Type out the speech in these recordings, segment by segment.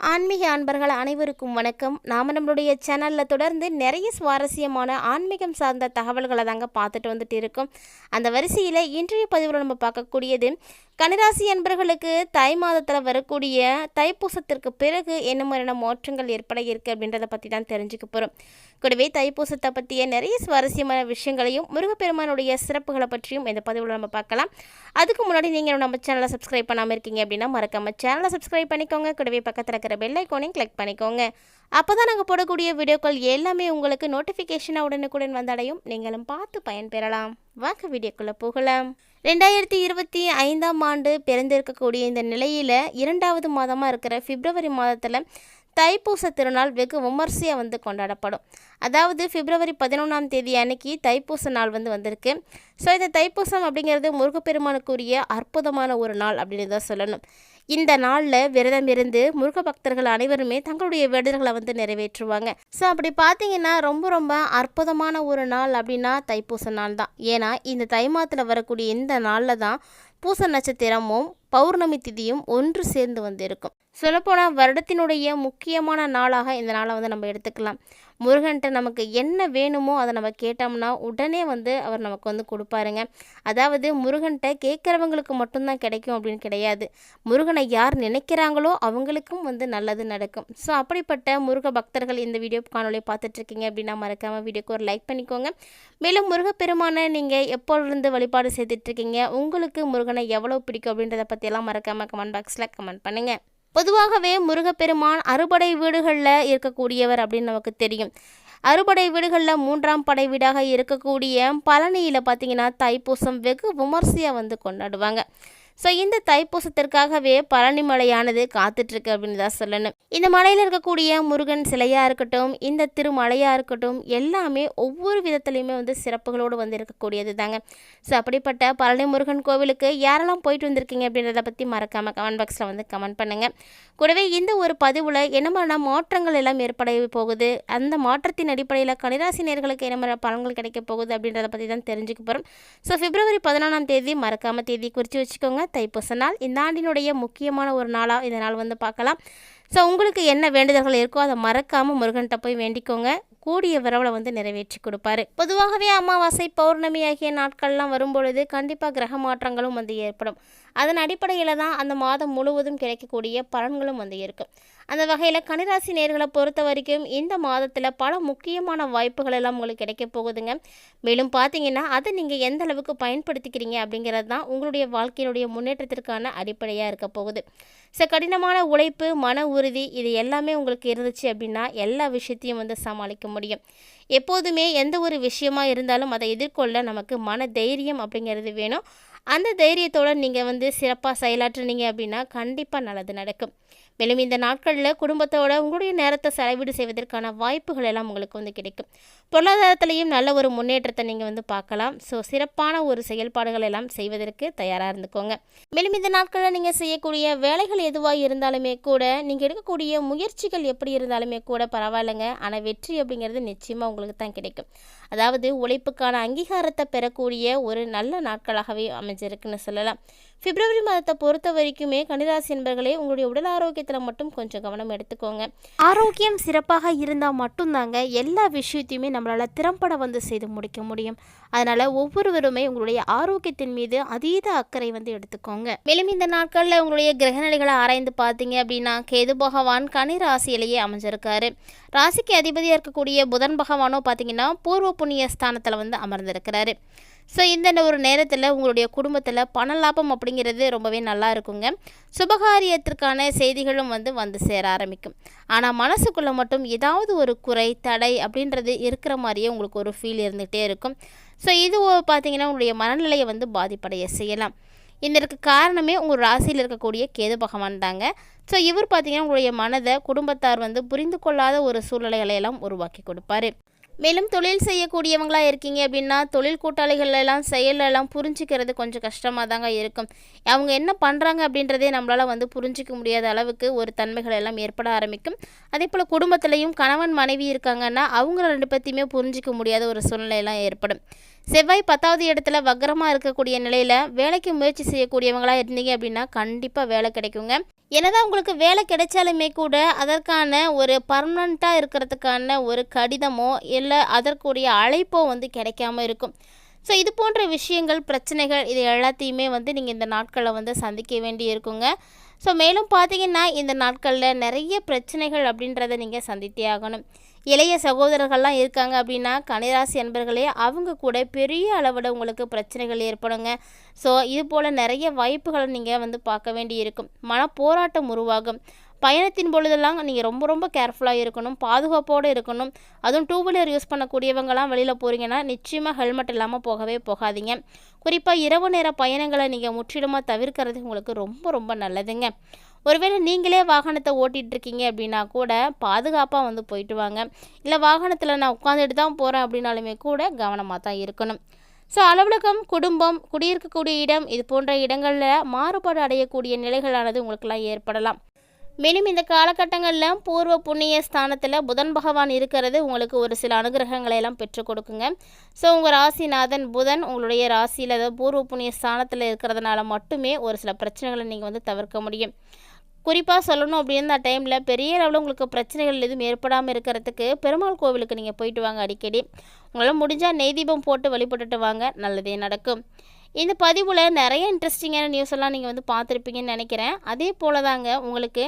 ஆன்மீக அன்பர்கள் அனைவருக்கும் வணக்கம். நாம் நம்மளுடைய சேனலில் தொடர்ந்து நிறைய சுவாரஸ்யமான ஆன்மீகம் சார்ந்த தகவல்களை தாங்க பார்த்துட்டு வந்துட்டு இருக்கோம். அந்த வரிசையில் இன்றைய பதிவில் நம்ம பார்க்கக்கூடியது கனிராசி அன்பர்களுக்கு தை மாதத்தில் வரக்கூடிய தைப்பூசத்திற்கு பிறகு என்ன மாதிரியான மாற்றங்கள் ஏற்பட இருக்குது அப்படின்றத பற்றி தான் தெரிஞ்சுக்க போகிறோம் கூடவே தைப்பூசத்தை பற்றிய நிறைய சுவாரஸ்யமான விஷயங்களையும் முருகப்பெருமானுடைய சிறப்புகளை பற்றியும் இந்த பதிவில் நம்ம பார்க்கலாம். அதுக்கு முன்னாடி நீங்கள் நம்ம சேனலை சப்ஸ்கிரைப் பண்ணாமல் இருக்கீங்க அப்படின்னா மறக்காமல் சேனலை சப்ஸ்கிரைப் பண்ணிக்கோங்க. கூடவே பக்கத்தில் இருக்கிற பெல் ஐக்கோனையும் கிளிக் பண்ணிக்கோங்க. அப்போ தான் நாங்கள் போடக்கூடிய வீடியோக்கள் எல்லாமே உங்களுக்கு நோட்டிஃபிகேஷனாக உடனுக்குடன் வந்தடையும். நீங்களும் பார்த்து பயன்பெறலாம். வாங்க வீடியோக்குள்ளே போகலாம். ரெண்டாயிரத்தி இருபத்தி ஐந்தாம் ஆண்டு பிறந்திருக்கக்கூடிய இந்த நிலையில் இரண்டாவது மாதமாக இருக்கிற பிப்ரவரி மாதத்தில் தைப்பூச திருநாள் வெகு விமர்சையாக வந்து கொண்டாடப்படும். அதாவது பிப்ரவரி பதினொன்றாம் தேதி அன்னைக்கு தைப்பூச நாள் வந்து வந்திருக்கு. ஸோ இந்த தைப்பூசம் அப்படிங்கிறது முருகப்பெருமானுக்குரிய அற்புதமான ஒரு நாள் அப்படின்னு தான் சொல்லணும். இந்த நாளில் விரதம் இருந்து முருக பக்தர்கள் அனைவருமே தங்களுடைய வேடர்களை வந்து நிறைவேற்றுவாங்க. ஸோ அப்படி பார்த்தீங்கன்னா ரொம்ப ரொம்ப அற்புதமான ஒரு நாள் அப்படின்னா தைப்பூச நாள் தான். ஏன்னா இந்த தை மாதத்தில் வரக்கூடிய இந்த நாளில் தான் பூச நட்சத்திரமும் பௌர்ணமி திதியும் ஒன்று சேர்ந்து வந்து இருக்கும் சொல்லப்போனால் வருடத்தினுடைய முக்கியமான நாளாக இந்த நாளை வந்து நம்ம எடுத்துக்கலாம். முருகன்ட்ட நமக்கு என்ன வேணுமோ அதை நம்ம கேட்டோம்னா உடனே வந்து அவர் நமக்கு வந்து கொடுப்பாருங்க. அதாவது முருகன்ட்ட கேட்குறவங்களுக்கு மட்டும்தான் கிடைக்கும் அப்படின்னு கிடையாது. முருகனை யார் நினைக்கிறாங்களோ அவங்களுக்கும் வந்து நல்லது நடக்கும். ஸோ அப்படிப்பட்ட முருக பக்தர்கள் இந்த வீடியோ காணொலி பார்த்துட்ருக்கீங்க அப்படின்னா மறக்காமல் வீடியோக்கு ஒரு லைக் பண்ணிக்கோங்க. மேலும் முருகப்பெருமானை நீங்கள் எப்போலிருந்து வழிபாடு செய்துட்ருக்கீங்க? உங்களுக்கு முருகனை எவ்வளோ பிடிக்கும் அப்படின்றத பற்றியெல்லாம் மறக்காமல் கமெண்ட் பாக்ஸில் கமெண்ட் பண்ணுங்கள் பொதுவாகவே முருகப்பெருமான் அறுபடை வீடுகளில் இருக்கக்கூடியவர் அப்படின்னு நமக்கு தெரியும். அறுபடை வீடுகளில் மூன்றாம் படை வீடாக இருக்கக்கூடிய பழனியில் பார்த்தீங்கன்னா தைப்பூசம் வெகு விமர்சையாக வந்து கொண்டாடுவாங்க. ஸோ இந்த தைப்பூசத்திற்காகவே பழனி மலையானது காத்துட்ருக்கு அப்படின்னு தான் சொல்லணும். இந்த மலையில் இருக்கக்கூடிய முருகன் சிலையாக இருக்கட்டும் இந்த திருமலையாக இருக்கட்டும் எல்லாமே ஒவ்வொரு விதத்துலையுமே வந்து சிறப்புகளோடு வந்து இருக்கக்கூடியது தாங்க. ஸோ அப்படிப்பட்ட பழனி முருகன் கோவிலுக்கு யாரெல்லாம் போயிட்டு வந்திருக்கீங்க அப்படின்றத பற்றி மறக்காமல் கமெண்ட் பாக்ஸில் வந்து கமெண்ட் பண்ணுங்கள் கூடவே இந்த ஒரு பதிவில் என்ன மாற்றங்கள் எல்லாம் ஏற்பட போகுது அந்த மாற்றத்தின் அடிப்படையில் கணிராசி நேர்களுக்கு என்ன மாதிரி பலன்கள் கிடைக்க போகுது அப்படின்றத பற்றி தான் தெரிஞ்சுக்க போகிறோம் ஸோ பிப்ரவரி பதினொன்றாம் தேதி மறக்காமல் தேதி குறித்து வச்சுக்கோங்க. தைப்பூச நாள். இந்த ஆண்டினுடைய முக்கியமான ஒரு நாளாக இந்த நாள் வந்து பார்க்கலாம். ஸோ உங்களுக்கு என்ன வேண்டுதல்கள் இருக்கோ அதை மறக்காமல் முருகன்கிட்ட போய் வேண்டிக்கோங்க. கூடிய விரவலை வந்து நிறைவேற்றி கொடுப்பாரு. பொதுவாகவே அமாவாசை பௌர்ணமி ஆகிய நாட்கள்லாம் வரும்பொழுது கண்டிப்பாக கிரக மாற்றங்களும் வந்து ஏற்படும். அதன் அடிப்படையில் தான் அந்த மாதம் முழுவதும் கிடைக்கக்கூடிய பலன்களும் வந்து இருக்கும். அந்த வகையில் கனிராசி நேர்களை பொறுத்த வரைக்கும் இந்த மாதத்தில் பல முக்கியமான வாய்ப்புகள் எல்லாம் உங்களுக்கு கிடைக்க போகுதுங்க. மேலும் பார்த்தீங்கன்னா அதை நீங்கள் எந்த அளவுக்கு பயன்படுத்திக்கிறீங்க அப்படிங்கிறது தான் உங்களுடைய வாழ்க்கையினுடைய முன்னேற்றத்திற்கான அடிப்படையாக இருக்க போகுது. ஸோ கடினமான உழைப்பு மன உறுதி இது எல்லாமே உங்களுக்கு இருந்துச்சு அப்படின்னா எல்லா விஷயத்தையும் வந்து சமாளிக்க முடியும். எப்போதுமே எந்த ஒரு விஷயமா இருந்தாலும் அதை எதிர்கொள்ள நமக்கு மன தைரியம் அப்படிங்கிறது வேணும். அந்த தைரியத்தோடு நீங்கள் வந்து சிறப்பாக செயலாற்றுனீங்க அப்படின்னா கண்டிப்பாக நல்லது நடக்கும். மேலும் இந்த நாட்களில் குடும்பத்தோட உங்களுடைய நேரத்தை செலவீடு செய்வதற்கான வாய்ப்புகள் எல்லாம் உங்களுக்கு வந்து கிடைக்கும். பொருளாதாரத்திலையும் நல்ல ஒரு முன்னேற்றத்தை நீங்கள் வந்து பார்க்கலாம். ஸோ சிறப்பான ஒரு செயல்பாடுகள் எல்லாம் செய்வதற்கு தயாராக இருந்துக்கோங்க. மேலும் இந்த நாட்களில் நீங்கள் செய்யக்கூடிய வேலைகள் எதுவாக இருந்தாலுமே கூட நீங்கள் எடுக்கக்கூடிய முயற்சிகள் எப்படி இருந்தாலுமே கூட பரவாயில்லைங்க. ஆனால் வெற்றி அப்படிங்கிறது நிச்சயமாக உங்களுக்கு தான் கிடைக்கும். அதாவது உழைப்புக்கான அங்கீகாரத்தை பெறக்கூடிய ஒரு நல்ல நாட்களாகவே அமைஞ்சிருக்குன்னு சொல்லலாம். பிப்ரவரி மாதத்தை பொறுத்த வரைக்குமே கன்னிராசி என்பர்களே உங்களுடைய உடல் ஆரோக்கியத்தில் மட்டும் கொஞ்சம் கவனம் எடுத்துக்கோங்க. ஆரோக்கியம் சிறப்பாக இருந்தால் மட்டும்தாங்க எல்லா விஷயத்தையுமே நம்மளால் திறம்பட வந்து செய்து முடிக்க முடியும். அதனால் ஒவ்வொருவருமே உங்களுடைய ஆரோக்கியத்தின் மீது அதீத அக்கறை வந்து எடுத்துக்கோங்க. மேலும் இந்த நாட்களில் உங்களுடைய கிரகநிலைகளை ஆராய்ந்து பார்த்தீங்க அப்படின்னா கேது பகவான் கனி ராசியிலேயே அமைஞ்சிருக்காரு. ராசிக்கு அதிபதியாக இருக்கக்கூடிய புதன் பகவானோ பார்த்தீங்கன்னா பூர்வ புண்ணிய ஸ்தானத்தில் வந்து அமர்ந்திருக்கிறாரு. ஸோ இந்த ஒரு நேரத்தில் உங்களுடைய குடும்பத்தில் பண லாபம் அப்படிங்கிறது ரொம்பவே நல்லா இருக்குங்க. சுபகாரியத்திற்கான செய்திகளும் வந்து வந்து சேர ஆரம்பிக்கும். ஆனால் மனசுக்குள்ளே மட்டும் ஏதாவது ஒரு குறை தடை அப்படின்றது இருக்கிற மாதிரியே உங்களுக்கு ஒரு ஃபீல் இருந்துகிட்டே இருக்கும். ஸோ இது பார்த்தீங்கன்னா உங்களுடைய மனநிலையை வந்து பாதிப்படைய செய்யலாம். இதற்கு காரணமே உங்கள் ராசியில் இருக்கக்கூடிய கேது பகவான் தாங்க. ஸோ இவர் பார்த்திங்கன்னா உங்களுடைய மனதை குடும்பத்தார் வந்து புரிந்து கொள்ளாத ஒரு சூழ்நிலைகளை எல்லாம் உருவாக்கி கொடுப்பாரு. மேலும் தொழில் செய்யக்கூடியவங்களாக இருக்கீங்க அப்படின்னா தொழில் கூட்டாளிகளெல்லாம் செயலெல்லாம் புரிஞ்சிக்கிறது கொஞ்சம் கஷ்டமாக தாங்க இருக்கும். அவங்க என்ன பண்ணுறாங்க அப்படின்றதே நம்மளால் வந்து புரிஞ்சிக்க முடியாத அளவுக்கு ஒரு தன்மைகள் எல்லாம் ஏற்பட ஆரம்பிக்கும். அதே போல் குடும்பத்திலையும் கணவன் மனைவி இருக்காங்கன்னா அவங்க ரெண்டு பற்றியுமே புரிஞ்சிக்க முடியாத ஒரு சூழ்நிலையெல்லாம் ஏற்படும். செவ்வாய் பத்தாவது இடத்துல வக்கரமாக இருக்கக்கூடிய நிலையில் வேலைக்கு முயற்சி செய்யக்கூடியவங்களாக இருந்தீங்க அப்படின்னா கண்டிப்பாக வேலை கிடைக்குங்க. என்னதான் உங்களுக்கு வேலை கிடைச்சாலுமே கூட அதற்கான ஒரு பர்மனண்ட்டாக இருக்கிறதுக்கான ஒரு கடிதமோ இல்லை அதற்குரிய அழைப்போ வந்து கிடைக்காம இருக்கும். ஸோ இது போன்ற விஷயங்கள் பிரச்சனைகள் இது எல்லாத்தையுமே வந்து நீங்கள் இந்த நாட்களில் வந்து சந்திக்க வேண்டி இருக்குங்க. ஸோ மேலும் பார்த்தீங்கன்னா இந்த நாட்களில் நிறைய பிரச்சனைகள் அப்படின்றத நீங்கள் சந்தித்தே ஆகணும். இளைய சகோதரர்கள்லாம் இருக்காங்க அப்படின்னா கனிராசி அன்பர்களே அவங்க கூட பெரிய அளவில் உங்களுக்கு பிரச்சனைகள் ஏற்படுங்க. ஸோ இது போல் நிறைய வாய்ப்புகளை நீங்கள் வந்து பார்க்க வேண்டி இருக்கும் மன போராட்டம் உருவாகும். பயணத்தின் பொழுதெல்லாம் நீங்கள் ரொம்ப ரொம்ப கேர்ஃபுல்லாக இருக்கணும். பாதுகாப்போடு இருக்கணும். அதுவும் டூ வீலர் யூஸ் பண்ணக்கூடியவங்கலாம் வெளியில் போகிறீங்கன்னா நிச்சயமாக ஹெல்மெட் இல்லாமல் போகவே போகாதீங்க. குறிப்பாக இரவு நேர பயணங்களை நீங்கள் முற்றிலுமாக தவிர்க்கிறது உங்களுக்கு ரொம்ப ரொம்ப நல்லதுங்க. ஒருவேளை நீங்களே வாகனத்தை ஓட்டிகிட்டு இருக்கீங்க அப்படின்னா கூட பாதுகாப்பாக வந்து போயிட்டு வாங்க. இல்லை வாகனத்தில் நான் உட்காந்துட்டு தான் போகிறேன் அப்படின்னாலுமே கூட கவனமாக தான் இருக்கணும். ஸோ அலுவலகம் குடும்பம் குடியிருக்கக்கூடிய இடம் இது போன்ற இடங்களில் மாறுபாடு அடையக்கூடிய நிலைகளானது உங்களுக்கெல்லாம் ஏற்படலாம். மேலும் இந்த காலகட்டங்களில் பூர்வ புண்ணிய ஸ்தானத்தில் புதன் பகவான் இருக்கிறது உங்களுக்கு ஒரு சில அனுகிரகங்களை எல்லாம் பெற்றுக் கொடுக்குங்க. ஸோ உங்கள் ராசிநாதன் புதன் உங்களுடைய ராசியில் அதாவது பூர்வ புண்ணிய ஸ்தானத்தில் இருக்கிறதுனால மட்டுமே ஒரு சில பிரச்சனைகளை நீங்கள் வந்து தவிர்க்க முடியும். குறிப்பாக சொல்லணும் அப்படின்னு அந்த டைமில் பெரிய அளவில் உங்களுக்கு பிரச்சனைகள் எதுவும் ஏற்படாமல் இருக்கிறதுக்கு பெருமாள் கோவிலுக்கு நீங்கள் போயிட்டு வாங்க அடிக்கடி. உங்களால் முடிஞ்சால் நெய் தீபம் போட்டு வழிபட்டுட்டு வாங்க. நல்லதே நடக்கும். இந்த பதிவில் நிறைய இன்ட்ரெஸ்டிங்கான நியூஸ் எல்லாம் நீங்கள் வந்து பார்த்துருப்பீங்கன்னு நினைக்கிறேன். அதே போல் தாங்க உங்களுக்கு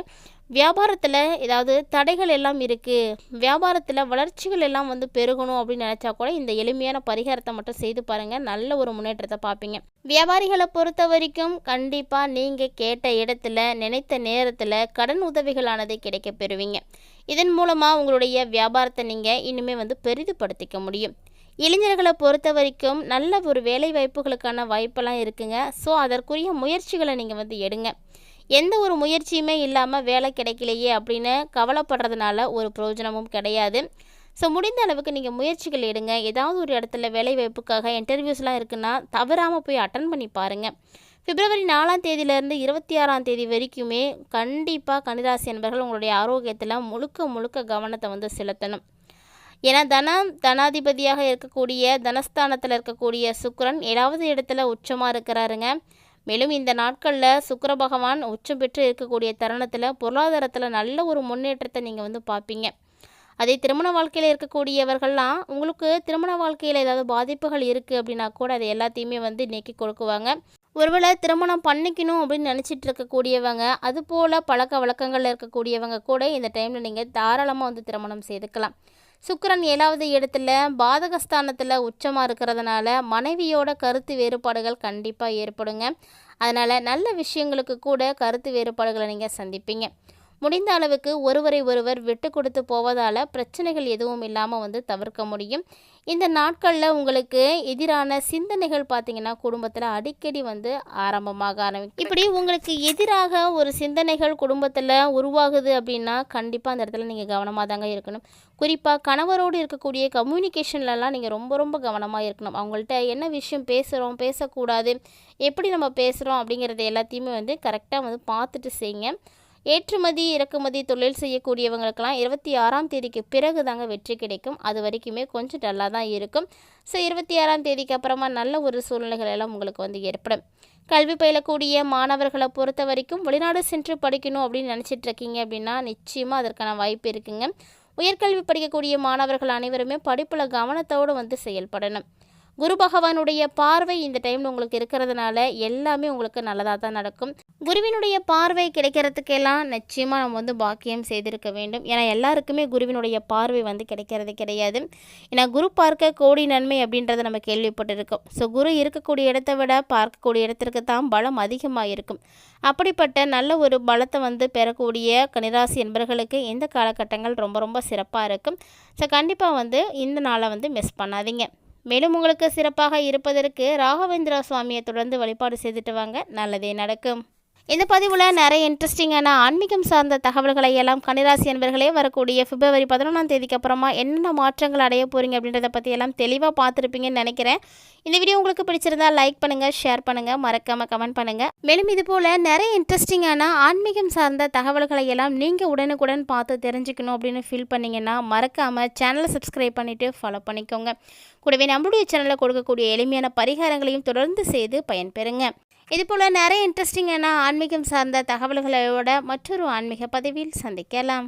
வியாபாரத்தில் ஏதாவது தடைகள் எல்லாம் இருக்குது வியாபாரத்தில் வளர்ச்சிகள் எல்லாம் வந்து பெருகணும் அப்படின்னு நினச்சா கூட இந்த எளிமையான பரிகாரத்தை மட்டும் செய்து பாருங்கள் நல்ல ஒரு முன்னேற்றத்தை பார்ப்பீங்க. வியாபாரிகளை பொறுத்த வரைக்கும் கண்டிப்பாக நீங்கள் கேட்ட இடத்துல நினைத்த நேரத்தில் கடன் உதவிகளானது கிடைக்க பெறுவீங்க. இதன் மூலமாக உங்களுடைய வியாபாரத்தை நீங்கள் இனிமேல் வந்து பெரிதுபடுத்திக்க முடியும். இளைஞர்களை பொறுத்த வரைக்கும் நல்ல ஒரு வேலை வாய்ப்புகளுக்கான வாய்ப்பெல்லாம் இருக்குங்க. ஸோ அதற்குரிய முயற்சிகளை நீங்கள் வந்து எடுங்க. எந்த ஒரு முயற்சியுமே இல்லாமல் வேலை கிடைக்கலையே அப்படின்னு கவலைப்படுறதுனால ஒரு பிரயோஜனமும் கிடையாது. ஸோ முடிந்த அளவுக்கு நீங்கள் முயற்சிகள் எடுங்க. ஏதாவது ஒரு இடத்துல வேலை வாய்ப்புக்காக இன்டர்வியூஸ்லாம் இருக்குன்னா தவறாமல் போய் அட்டன் பண்ணி பாருங்கள் பிப்ரவரி நாலாம் தேதியிலேருந்து இருபத்தி ஆறாம் தேதி வரைக்குமே கண்டிப்பாக கன்னிராசி என்பர்கள் உங்களுடைய ஆரோக்கியத்தில் முழுக்க முழுக்க கவனத்தை வந்து செலுத்தணும். ஏன்னா தனம் தனாதிபதியாக இருக்கக்கூடிய தனஸ்தானத்தில் இருக்கக்கூடிய சுக்கரன் ஏழாவது இடத்துல உச்சமாக இருக்கிறாருங்க. மேலும் இந்த நாட்களில் சுக்கர பகவான் உச்சம் பெற்று இருக்கக்கூடிய தருணத்தில் பொருளாதாரத்தில் நல்ல ஒரு முன்னேற்றத்தை நீங்கள் வந்து பார்ப்பீங்க அதே திருமண வாழ்க்கையில் இருக்கக்கூடியவர்கள்லாம் உங்களுக்கு திருமண வாழ்க்கையில் ஏதாவது பாதிப்புகள் இருக்குது அப்படின்னா கூட அதை எல்லாத்தையுமே வந்து நீக்கி கொடுக்குவாங்க. ஒருவேளை திருமணம் பண்ணிக்கணும் அப்படின்னு நினச்சிட்டு இருக்கக்கூடியவங்க அதுபோல் பழக்க வழக்கங்களில் இருக்கக்கூடியவங்க கூட இந்த டைமில் நீங்கள் தாராளமாக வந்து திருமணம் செய்துக்கலாம். சுக்கரன் ஏழாவது இடத்துல பாதகஸ்தானத்தில் உச்சமாக இருக்கிறதுனால மனைவியோட கருத்து வேறுபாடுகள் கண்டிப்பாக ஏற்படுங்க. அதனால் நல்ல விஷயங்களுக்கு கூட கருத்து வேறுபாடுகளை நீங்கள் சந்திப்பீங்க. முடிந்த அளவுக்கு ஒருவரை ஒருவர் விட்டு கொடுத்து போவதால் பிரச்சனைகள் எதுவும் இல்லாமல் வந்து தவிர்க்க முடியும். இந்த நாட்களில் உங்களுக்கு எதிரான சிந்தனைகள் பார்த்தீங்கன்னா குடும்பத்தில் அடிக்கடி வந்து ஆரம்பமாக ஆரம்பிக்கும். இப்படி உங்களுக்கு எதிராக ஒரு சிந்தனைகள் குடும்பத்தில் உருவாகுது அப்படின்னா கண்டிப்பாக அந்த இடத்துல நீங்கள் கவனமாக தாங்க இருக்கணும். குறிப்பாக கணவரோடு இருக்கக்கூடிய கம்யூனிகேஷன்லலாம் நீங்கள் ரொம்ப ரொம்ப கவனமாக இருக்கணும். அவங்கள்ட்ட என்ன விஷயம் பேசுகிறோம் பேசக்கூடாது எப்படி நம்ம பேசுகிறோம் அப்படிங்கிறது எல்லாத்தையுமே வந்து கரெக்டாக வந்து பார்த்துட்டு செய்யுங்க ஏற்றுமதி இறக்குமதி தொழில் செய்யக்கூடியவங்களுக்கெல்லாம் இருபத்தி ஆறாம் தேதிக்கு பிறகு தாங்க வெற்றி கிடைக்கும். அது வரைக்குமே கொஞ்சம் டல்லாக தான் இருக்கும். ஸோ இருபத்தி ஆறாம் தேதிக்கு அப்புறமா நல்ல ஒரு சூழ்நிலைகள் எல்லாம் உங்களுக்கு வந்து ஏற்படும். கல்வி பயிலக்கூடிய மாணவர்களை பொறுத்த வரைக்கும் வெளிநாடு சென்று படிக்கணும் அப்படின்னு நினச்சிட்டு இருக்கீங்க அப்படின்னா நிச்சயமாக அதற்கான வாய்ப்பு இருக்குங்க. உயர்கல்வி படிக்கக்கூடிய மாணவர்கள் அனைவருமே படிப்பில் கவனத்தோடு வந்து செயல்படணும். குரு பகவானுடைய பார்வை இந்த டைமில் உங்களுக்கு இருக்கிறதுனால எல்லாமே உங்களுக்கு நல்லதாக தான் நடக்கும். குருவினுடைய பார்வை கிடைக்கிறதுக்கெல்லாம் நிச்சயமாக நம்ம வந்து பாக்கியம் செய்திருக்க வேண்டும். ஏன்னா எல்லாருக்குமே குருவினுடைய பார்வை வந்து கிடைக்கிறது கிடையாது. ஏன்னா குரு பார்க்க கோடி நன்மை அப்படின்றத நம்ம கேள்விப்பட்டிருக்கோம். ஸோ குரு இருக்கக்கூடிய இடத்த விட பார்க்கக்கூடிய இடத்திற்கு தான் பலம் அதிகமாக இருக்கும் அப்படிப்பட்ட நல்ல ஒரு பலத்தை வந்து பெறக்கூடிய கனிராசி என்பர்களுக்கு இந்த காலகட்டங்கள் ரொம்ப ரொம்ப சிறப்பாக இருக்கும். ஸோ கண்டிப்பாக வந்து இந்த நாளை வந்து மிஸ் பண்ணாதீங்க. மேலும் உங்களுக்கு சிறப்பாக இருப்பதற்கு ராகவேந்திரா சுவாமியை தொடர்ந்து வழிபாடு செய்துட்டு வாங்க. நல்லதே நடக்கும். இந்த பதிவில் நிறைய இன்ட்ரெஸ்டிங்கான ஆன்மீகம் சார்ந்த தகவல்களை எல்லாம் கன்னிராசி என்பர்களே வரக்கூடிய பிப்ரவரி பதினொன்றாம் தேதிக்கு அப்புறமா என்னென்ன மாற்றங்கள் அடைய போகிறீங்க அப்படின்றத பற்றி எல்லாம் தெளிவாக பார்த்துருப்பீங்கன்னு நினைக்கிறேன். இந்த வீடியோ உங்களுக்கு பிடிச்சிருந்தா லைக் பண்ணுங்கள் ஷேர் பண்ணுங்கள் மறக்காமல் கமெண்ட் பண்ணுங்கள் மேலும் இது போல் நிறைய இன்ட்ரெஸ்டிங்கான ஆன்மீகம் சார்ந்த தகவல்களை எல்லாம் நீங்கள் உடனுக்குடன் பார்த்து தெரிஞ்சுக்கணும் அப்படின்னு ஃபீல் பண்ணிங்கன்னா மறக்காமல் சேனலை சப்ஸ்கிரைப் பண்ணிவிட்டு ஃபாலோ பண்ணிக்கோங்க. கூடவே நம்மளுடைய சேனலில் கொடுக்கக்கூடிய எளிமையான பரிகாரங்களையும் தொடர்ந்து செய்து பயன்பெறுங்க. இதுபோல் நிறைய இன்ட்ரெஸ்டிங்கான ஆன்மீகம் சார்ந்த தகவல்களோட மற்றொரு ஆன்மீக பதிவில் சந்திக்கலாம்.